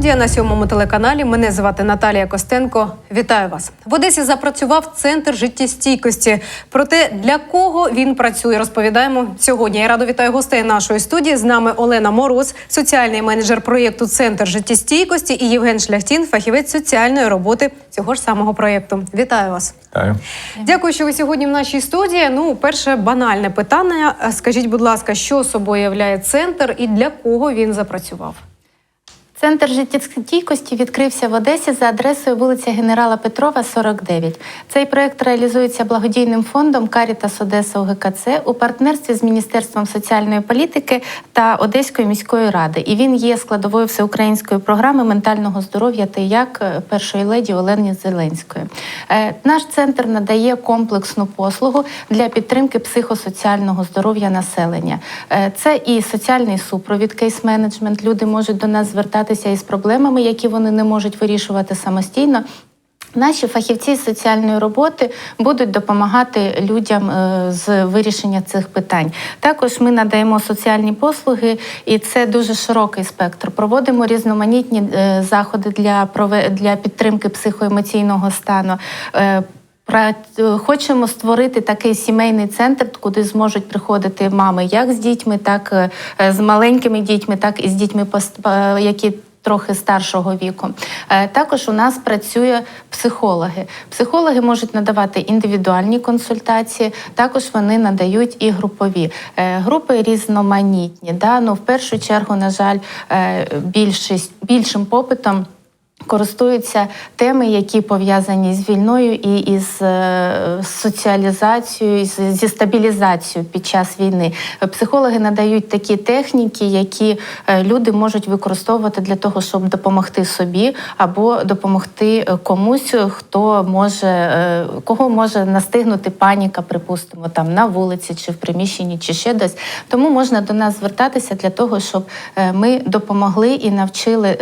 студія на сьомому телеканалі. Мене звати Наталія Костенко. Вітаю вас. В Одесі запрацював центр життєстійкості. Про те, для кого він працює, розповідаємо сьогодні. Я радо вітаю гостей нашої студії. З нами Олена Мороз, соціальний менеджер проєкту Центр життєстійкості і Євген Шляхтін, фахівець соціальної роботи цього ж самого проєкту. Вітаю вас. Вітаю. Дякую, що ви сьогодні в нашій студії. Ну, перше банальне питання. Скажіть, будь ласка, що собою являє центр і для кого він запрацював? Центр життєстійкості відкрився в Одесі за адресою вулиця Генерала Петрова, 49. Цей проект реалізується благодійним фондом Карітас Одеса УГКЦ у партнерстві з Міністерством соціальної політики та Одеської міської ради. І він є складовою всеукраїнської програми ментального здоров'я та як першої леді Олені Зеленської. Е, Наш центр надає комплексну послугу для підтримки психосоціального здоров'я населення. Е, Це і соціальний супровід, кейс-менеджмент. Люди можуть до нас звертатися із проблемами, які вони не можуть вирішувати самостійно. Наші фахівці з соціальної роботи будуть допомагати людям е, з вирішення цих питань. Також ми надаємо соціальні послуги, і це дуже широкий спектр. Проводимо різноманітні е, заходи для для підтримки психоемоційного стану. Е, Хочемо створити такий сімейний центр, куди зможуть приходити мами як з дітьми, так е, з маленькими дітьми, так і з дітьми, е, які трохи старшого віку. Е, Також у нас працює психологи. Психологи можуть надавати індивідуальні консультації, також вони надають і групові. Е, Групи різноманітні. Да? Ну, в першу чергу, на жаль, е, більшість, більшим попитом. Користуються теми, які пов'язані з війною і із е, соціалізацією, і зі стабілізацією під час війни. Психологи надають такі техніки, які е, люди можуть використовувати для того, щоб допомогти собі або допомогти е, комусь, хто може кого може настигнути паніка, припустимо, там на вулиці чи в приміщенні, чи ще десь. Тому можна до нас звертатися для того, щоб ми допомогли і навчили.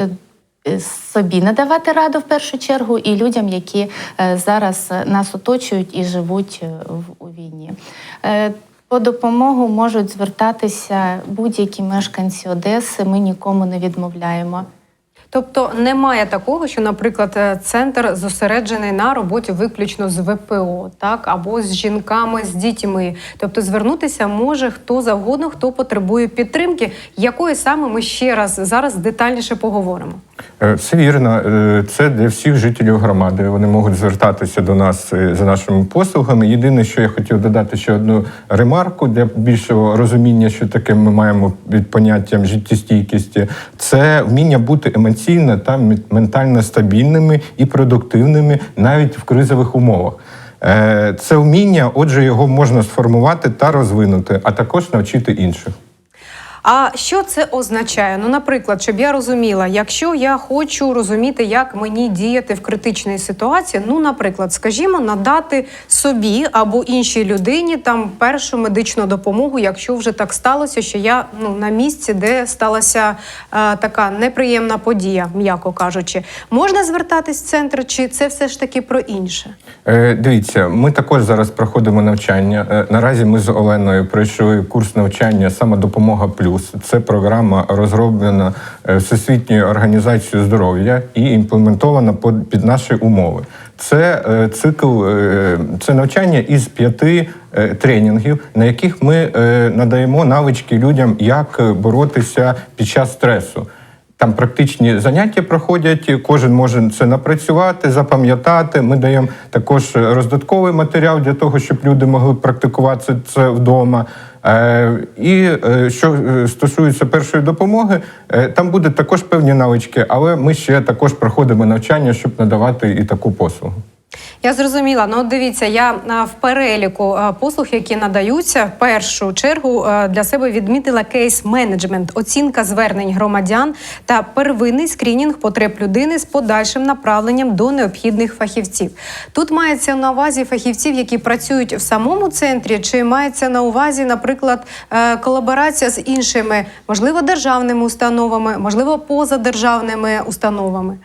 Е, Собі надавати раду в першу чергу, і людям, які е, зараз е, нас оточують і живуть у війні. По допомогу можуть звертатися будь-які мешканці Одеси. Ми нікому не відмовляємо. Тобто немає такого, що, наприклад, центр зосереджений на роботі виключно з ВПО, так або з жінками, з дітьми. Тобто звернутися може хто завгодно, хто потребує підтримки, якої саме ми ще раз зараз детальніше поговоримо. Е, Все вірно. Е, Це для всіх жителів громади. Вони можуть звертатися до нас е, за нашими послугами. Єдине, що я хотів додати ще одну ремарку для більшого розуміння, що таке ми маємо під поняттям життєстійкості, це вміння бути емоційно та ментально стабільними і продуктивними навіть в кризових умовах. Е, Це вміння, отже, його можна сформувати та розвинути, а також навчити інших. А що це означає? Ну, наприклад, щоб я розуміла, якщо я хочу розуміти, як мені діяти в критичній ситуації, ну, наприклад, скажімо, надати собі або іншій людині там першу медичну допомогу, якщо вже так сталося, що я ну на місці, де сталася е, така неприємна подія, м'яко кажучи, можна звертатись в центр, чи це все ж таки про інше? Е, Дивіться, ми також зараз проходимо навчання. Е, Наразі ми з Оленою пройшли курс навчання самодопомога плюс. Це програма розроблена е, Всесвітньою організацією здоров'я і імплементована під наші умови. Це е, цикл, е, це навчання із п'яти тренінгів, на яких ми надаємо навички людям, як боротися під час стресу. Там практичні заняття проходять, кожен може це напрацювати, запам'ятати. Ми даємо також роздатковий матеріал для того, щоб люди могли практикувати це вдома. Е, І е, що е, стосується першої допомоги, там будуть також певні навички, але ми ще також проходимо навчання, щоб надавати і таку послугу. Я зрозуміла. Ну, дивіться, я в переліку послуг, які надаються, в першу чергу для себе відмітила кейс-менеджмент, оцінка звернень громадян та первинний скринінг потреб людини з подальшим направленням до необхідних фахівців. Тут мається на увазі фахівців, які працюють в самому центрі, чи мається на увазі, наприклад, е, колаборація з іншими, можливо, державними установами, можливо, позадержавними установами.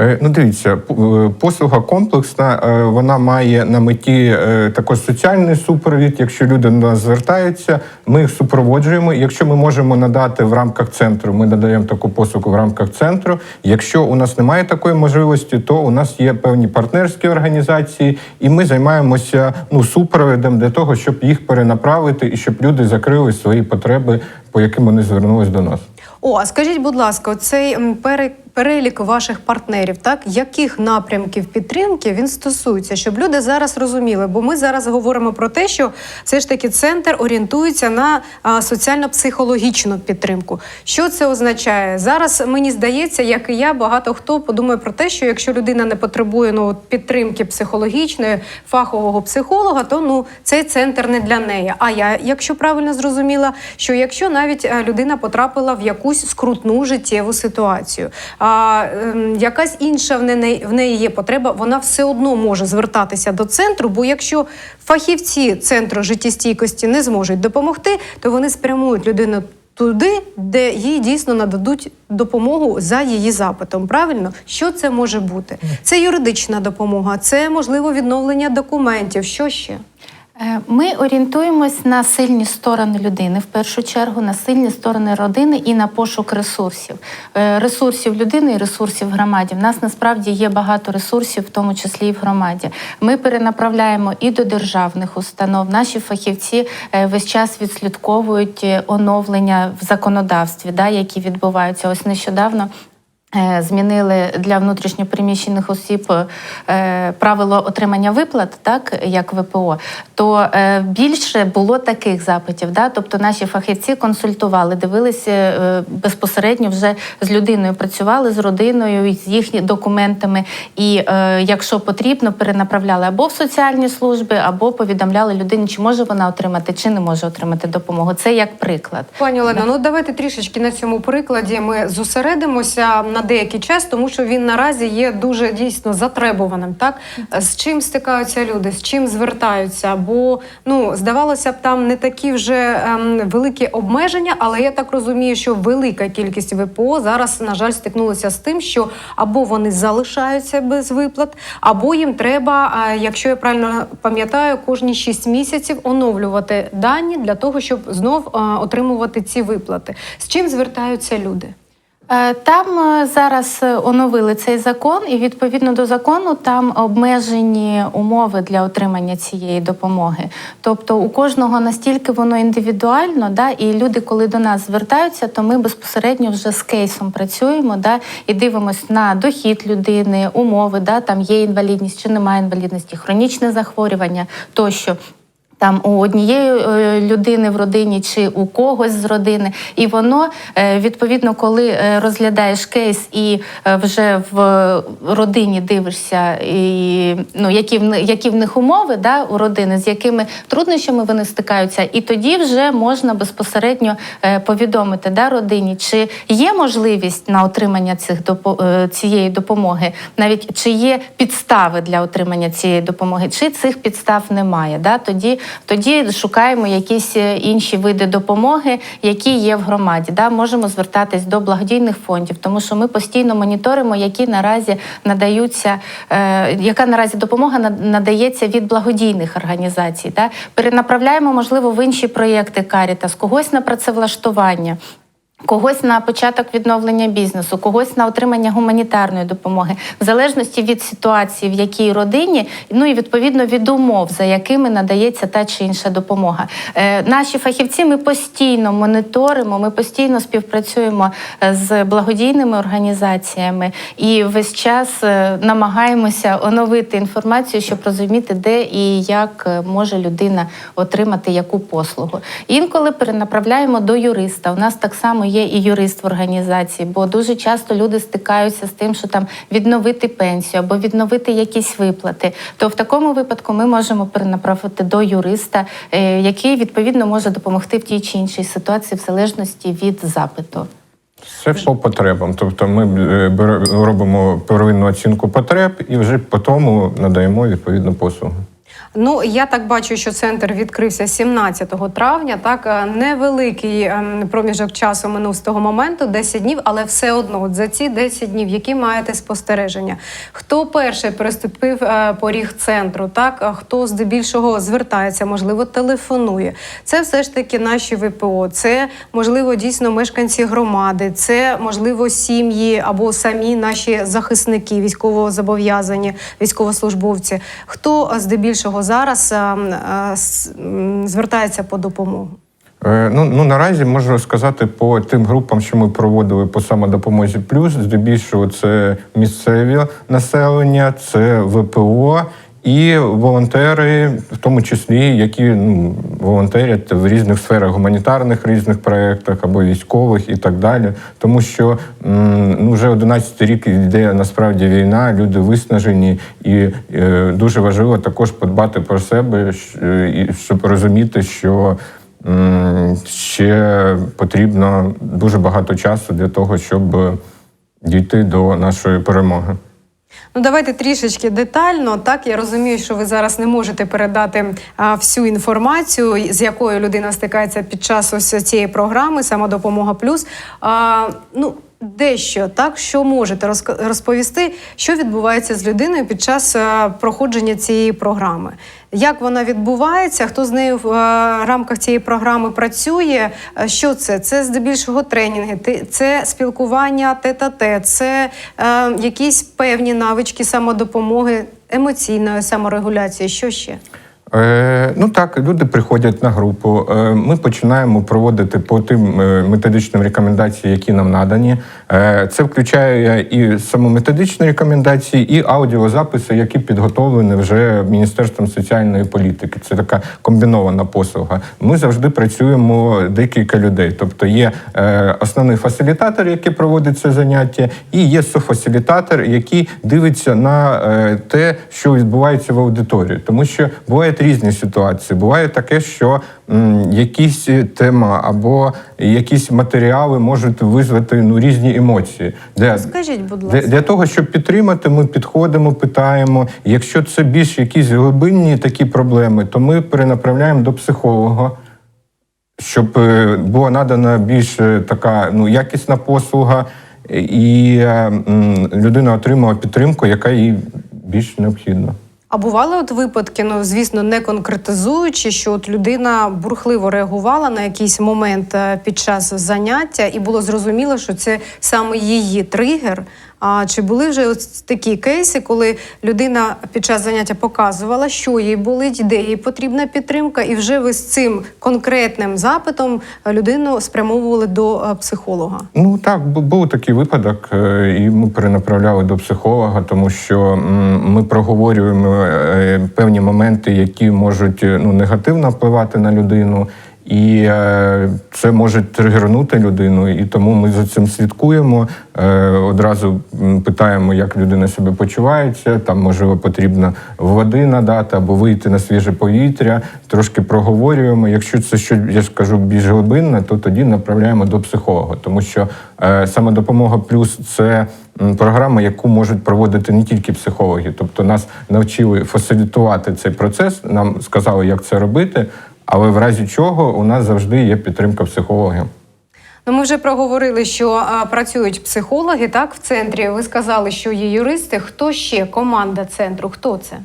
Е, Ну, дивіться, е, послуга комплексна, е, вона має на меті також соціальний супровід. Якщо люди до нас звертаються, ми їх супроводжуємо. Якщо ми можемо надати в рамках центру, ми надаємо таку послугу в рамках центру. Якщо у нас немає такої можливості, то у нас є певні партнерські організації, і ми займаємося ну супровідом для того, щоб їх перенаправити і щоб люди закрили свої потреби, по яким вони звернулись до нас. О, а скажіть, будь ласка, цей перелік ваших партнерів, так яких напрямків підтримки він стосується, щоб люди зараз розуміли? Бо ми зараз говоримо про те, що все ж таки центр орієнтується на соціально-психологічну підтримку. Що це означає? Зараз мені здається, як і я, багато хто подумає про те, що якщо людина не потребує ну підтримки психологічної, фахового психолога, то ну цей центр не для неї. А я, якщо правильно зрозуміла, що якщо навіть е, людина потрапила в якусь скрутну життєву ситуацію, а ем, якась інша в неї, в неї є потреба, вона все одно може звертатися до центру. Бо якщо фахівці центру життєстійкості не зможуть допомогти, то вони спрямують людину. Туди, де їй дійсно нададуть допомогу за її запитом. Правильно, що це може бути? Це юридична допомога, це можливо відновлення документів. Що ще? Е, Ми орієнтуємось на сильні сторони людини в першу чергу, на сильні сторони родини і на пошук ресурсів. Е, Ресурсів людини і ресурсів громаді. В нас насправді є багато ресурсів, в тому числі і в громаді. Ми перенаправляємо і до державних установ. Наші фахівці е, весь час відслідковують оновлення в законодавстві, да, які відбуваються. Ось нещодавно. Е, Змінили для внутрішньопереміщених осіб е, правило отримання виплат, так як ВПО, то е, більше було таких запитів. Да? Тобто наші фахівці консультували, дивилися безпосередньо вже з людиною, працювали з родиною, з їхніми документами. І якщо потрібно, перенаправляли або в соціальні служби, або повідомляли людині, чи може вона отримати, чи не може отримати допомогу. Це як приклад. Пані Олено, ну давайте трішечки на цьому прикладі ми зосередимося на деякий час, тому що він наразі є дуже дійсно затребуваним. Так з чим стикаються люди, з чим звертаються? Бо ну здавалося б, там не такі вже ем, великі обмеження, але я так розумію, що велика кількість ВПО зараз, на жаль, стикнулася з тим, що або вони залишаються без виплат, або їм треба, а, якщо я правильно пам'ятаю, кожні 6 місяців оновлювати дані для того, щоб знов а, отримувати ці виплати. З чим звертаються люди? Е, Там е, зараз е, оновили цей закон, і відповідно до закону там обмежені умови для отримання цієї допомоги. Тобто у кожного настільки воно індивідуально, да, і люди, коли до нас звертаються, то ми безпосередньо вже з кейсом працюємо, да, і дивимося на дохід людини, умови, да, там є інвалідність чи немає інвалідності, хронічне захворювання тощо. Там у однієї е, людини в родині чи у когось з родини, і воно е, відповідно, коли е, розглядаєш кейс і вже в родині дивишся, і ну які в які в них умови да, у родини, з якими труднощами вони стикаються, і тоді вже можна безпосередньо повідомити да, родині, чи є можливість на отримання цих цієї допомоги, навіть чи є підстави для отримання цієї допомоги, чи цих підстав немає. Да? Тоді, тоді шукаємо якісь е, інші види допомоги, які є в громаді. Да? Можемо звертатись до благодійних фондів, тому що ми постійно моніторимо, які наразі надаються, е, яка наразі допомога над- надається від благодійних організацій. Да? Перенаправляємо, можливо, в інші проєкти Карітас, когось на працевлаштування. Когось на початок відновлення бізнесу, когось на отримання гуманітарної допомоги, в залежності від ситуації, в якій родині, ну і відповідно від умов, за якими надається та чи інша допомога. Е, наші фахівці ми постійно моніторимо, ми постійно співпрацюємо е, з благодійними організаціями і весь час е, намагаємося оновити інформацію, щоб розуміти, де і як е, може людина отримати яку послугу. Інколи перенаправляємо до юриста. У нас так само є і юрист в організації, бо дуже часто люди стикаються з тим, що там відновити пенсію або відновити якісь виплати. То в такому випадку ми можемо перенаправити до юриста, е, який відповідно може допомогти в тій чи іншій ситуації в залежності від запиту. Все по потребам. Тобто ми е, робимо первинну оцінку потреб і вже по тому надаємо відповідну послугу. Ну я так бачу, що центр відкрився 17 травня. Так е, невеликий ем, проміжок часу минув з того моменту, 10 днів, але все одно от за ці 10 днів, які маєте спостереження, хто перший переступив е, поріг центру, так хто здебільшого звертається, можливо, телефонує. Це все ж таки наші ВПО, це можливо дійсно мешканці громади, це можливо сім'ї або самі наші захисники, військовозобов'язані, військовослужбовці. Хто е, здебільшого зараз е, е, звертається по допомогу? Е, Ну, ну наразі можу сказати по тим групам, що ми проводили по самодопомозі плюс. Здебільшого це місцеві населення, це ВПО і волонтери, в тому числі, які ну, волонтерять в різних сферах гуманітарних різних проєктах або військових і так далі. Тому що ну, вже 11 рік йде насправді війна, люди виснажені, і е, дуже важливо також подбати про себе, е, щоб розуміти, що. М, Ще потрібно дуже багато часу для того, щоб дійти до нашої перемоги. Ну, давайте трішечки детально. Так, я розумію, що ви зараз не можете передати а, всю інформацію, з якою людина стикається під час ось цієї програми Самодопомога Плюс. А, ну, дещо так, що можете розповісти, що відбувається з людиною під час проходження цієї програми. Як вона відбувається? Хто з нею в е, рамках цієї програми працює? Е, Що це? Це здебільшого тренінги, це спілкування тет-а-тет, це е, якісь певні навички самодопомоги, емоційної саморегуляції. Що ще? Е, ну так, люди приходять на групу. Е, ми починаємо проводити по тим е, методичним рекомендаціям, які нам надані. Це включає і самометодичні рекомендації, і аудіозаписи, які підготовлені вже Міністерством соціальної політики. Це така комбінована послуга. Ми завжди працюємо декілька людей. Тобто є основний фасилітатор, який проводить це заняття, і є софасилітатор, який дивиться на те, що відбувається в аудиторії, тому що бувають різні ситуації. Буває таке, що якісь тема або якісь матеріали можуть визвати ну різні емоції. Де Скажіть, будь для, ласка. для того, щоб підтримати, ми підходимо, питаємо. Якщо це більш якісь глибинні такі проблеми, то ми перенаправляємо до психолога, щоб е, була надана більш е, така ну, якісна послуга, і е, людина отримала підтримку, яка їй більш необхідна. А бували от випадки, ну звісно, не конкретизуючи, що от людина бурхливо реагувала на якийсь момент е, під час заняття, і було зрозуміло, що це саме її тригер. А чи були вже от такі кейси, коли людина під час заняття показувала, що їй болить, де їй потрібна підтримка, і вже ви з цим конкретним запитом е, людину спрямовували до е, психолога? Ну так, був такий випадок, е, і ми перенаправляли до психолога, тому що ми проговорюємо певні моменти, які можуть ну, негативно впливати на людину. І е, це може тригернути людину, і тому ми за цим слідкуємо. Е, одразу питаємо, як людина себе почувається. Там можливо потрібно води надати або вийти на свіже повітря. Трошки проговорюємо. Якщо це що я скажу більш глибинне, то тоді направляємо до психолога, тому що е, саме допомога плюс це програма, яку можуть проводити не тільки психологи, тобто нас навчили фасилітувати цей процес. Нам сказали, як це робити. Але в разі чого у нас завжди є підтримка психологів. Ну, ми вже проговорили, що а, працюють психологи так в центрі. Ви сказали, що є юристи. Хто ще команда центру? Хто це?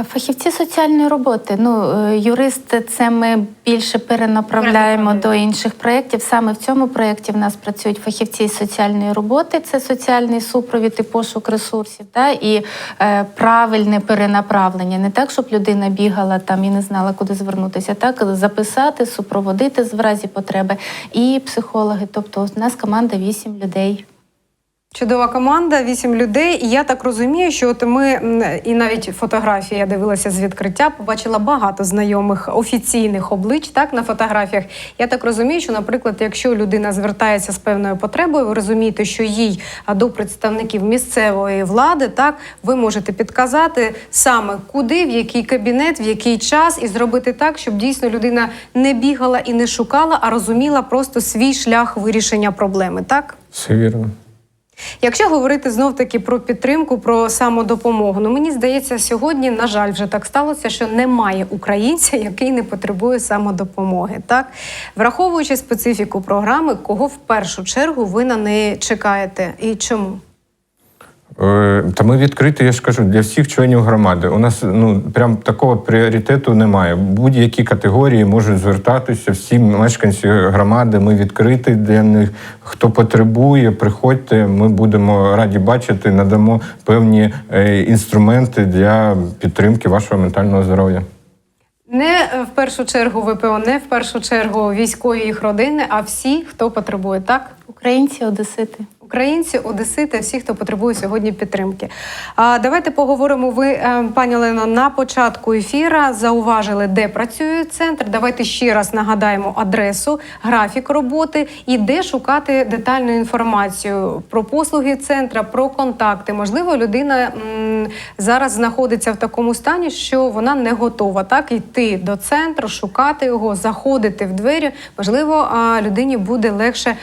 Е, Фахівці соціальної роботи. Ну, е, юристи, це ми більше перенаправляємо Перенаправляємо. до інших проєктів. Саме в цьому проєкті в нас працюють фахівці соціальної роботи, це соціальний супровід і пошук ресурсів, та, і е, правильне перенаправлення. Не так, щоб людина бігала там і не знала, куди звернутися, так записати, супроводити в разі потреби. І психологи. Тобто, у нас команда вісім людей. Чудова команда, вісім людей. І я так розумію, що от ми і навіть фотографії я дивилася з відкриття, побачила багато знайомих офіційних облич так на фотографіях. Я так розумію, що, наприклад, якщо людина звертається з певною потребою, ви розумієте, що їй до представників місцевої влади, так ви можете підказати саме куди, в який кабінет, в який час, і зробити так, щоб дійсно людина не бігала і не шукала, а розуміла просто свій шлях вирішення проблеми. Так. Все вірно. Якщо говорити знов таки про підтримку, про самодопомогу, ну мені здається, сьогодні, на жаль, вже так сталося, що немає українця, який не потребує самодопомоги. Так, враховуючи специфіку програми, кого в першу чергу ви на неї чекаєте і чому? Е, Та ми відкриті, я ж кажу, для всіх членів громади. У нас ну прям такого пріоритету немає. Будь-які категорії можуть звертатися. Всі мешканці громади. Ми відкриті для них. Хто потребує, приходьте. Ми будемо раді бачити, надамо певні е, інструменти для підтримки вашого ментального здоров'я. Не в першу чергу ВПО, не в першу чергу військові їх родини, а всі, хто потребує, так? Українці, одесити. Українці, одесити, всі, хто потребує сьогодні підтримки. А давайте поговоримо. Ви, е, пані Олено, на початку ефіра зауважили, де працює центр. Давайте ще раз нагадаємо адресу, графік роботи і де шукати детальну інформацію про послуги центра, про контакти. Можливо, людина м, зараз знаходиться в такому стані, що вона не готова так йти до центру, шукати його, заходити в двері. Можливо, людині буде легше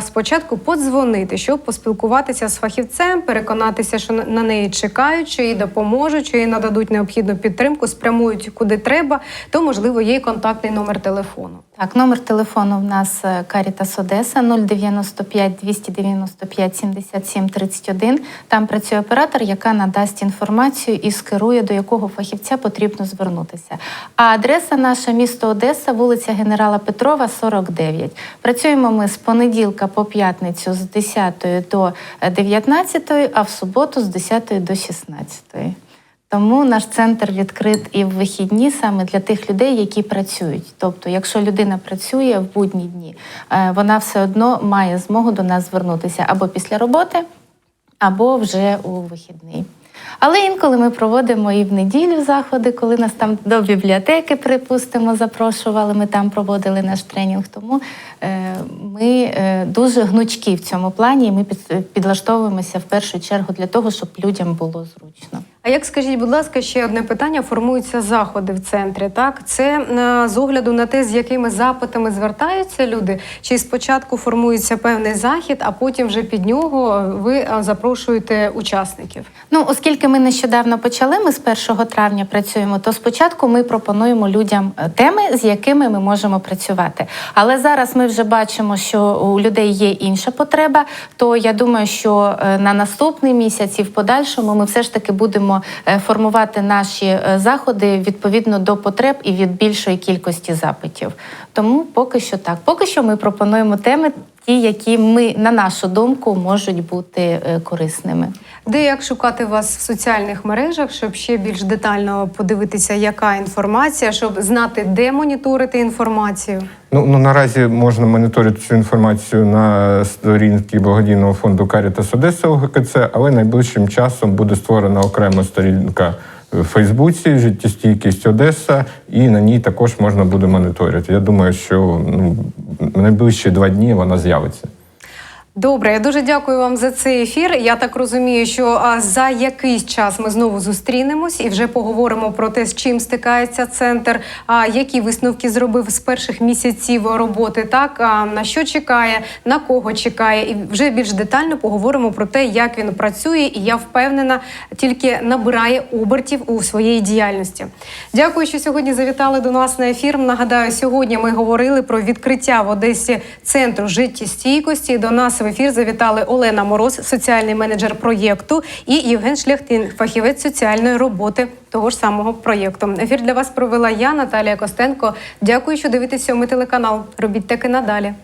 спочатку подзвонити, щоб поспілкуватися з фахівцем, переконатися, що на- неї чекають, що їй допоможуть, що їй нададуть необхідну підтримку, спрямують куди треба. То можливо є контактний номер телефону. Так, номер телефону в нас е, Caritas Одеса 095 295 77 31. Там працює оператор, яка надасть інформацію і скерує, до якого фахівця потрібно звернутися. А адреса наша місто Одеса, вулиця Генерала Петрова, 49. Працюємо ми з понеділка по п'ятницю з 10 до е, 19, а в суботу з 10 до 16. Тому наш центр відкрит і в вихідні саме для тих людей, які працюють. Тобто, якщо людина працює в будні дні, е, вона все одно має змогу до нас звернутися або після роботи, або вже у вихідний. Але інколи ми проводимо і в неділю заходи, коли нас там до бібліотеки, припустимо, запрошували. Ми там проводили наш тренінг. Тому е, ми е, дуже гнучкі в цьому плані. і Ми під, підлаштовуємося в першу чергу для того, щоб людям було зручно. А як скажіть, будь ласка, ще одне питання: формуються заходи в центрі. Так, це е, з огляду на те, з якими запитами звертаються люди, чи спочатку формується певний захід, а потім вже під нього ви е, запрошуєте учасників. Ну, оскільки ми нещодавно почали, ми з 1 травня працюємо, то спочатку ми пропонуємо людям е, теми, з якими ми можемо працювати. Але зараз ми вже бачимо, що у людей є інша потреба. То я думаю, що на наступний місяць і в подальшому ми все ж таки будемо е, формувати наші е, заходи відповідно до потреб і від більшої кількості запитів. Тому поки що так. Поки що ми пропонуємо теми, ті, які ми, на нашу думку, можуть бути е, корисними. Де як шукати вас в соціальних мережах, щоб ще більш детально подивитися, яка інформація, щоб знати, де моніторити інформацію? Ну, ну наразі можна моніторити цю інформацію на сторінці благодійного фонду Caritas Одеса ОГКЦ, але найближчим часом буде створена окрема сторінка в Фейсбуці Життєстійкість Одеса, і на ній також можна буде моніторити. Я думаю, що ну, найближчі два дні вона з'явиться. Добре, я дуже дякую вам за цей ефір. Я так розумію, що за якийсь час ми знову зустрінемось і вже поговоримо про те, з чим стикається центр, які висновки зробив з перших місяців роботи, так на що чекає, на кого чекає, і вже більш детально поговоримо про те, як він працює, і я впевнена, тільки набирає обертів у своїй діяльності. Дякую, що сьогодні завітали до нас на ефір. Нагадаю, сьогодні ми говорили про відкриття в Одесі центру життєстійкості. До нас в ефір завітали Олена Мороз, соціальний менеджер проєкту, і Євген Шляхтин, фахівець соціальної роботи того ж самого проєкту. Ефір для вас провела я, Наталія Костенко. Дякую, що дивитесь сьомий телеканал. Робіть таки надалі.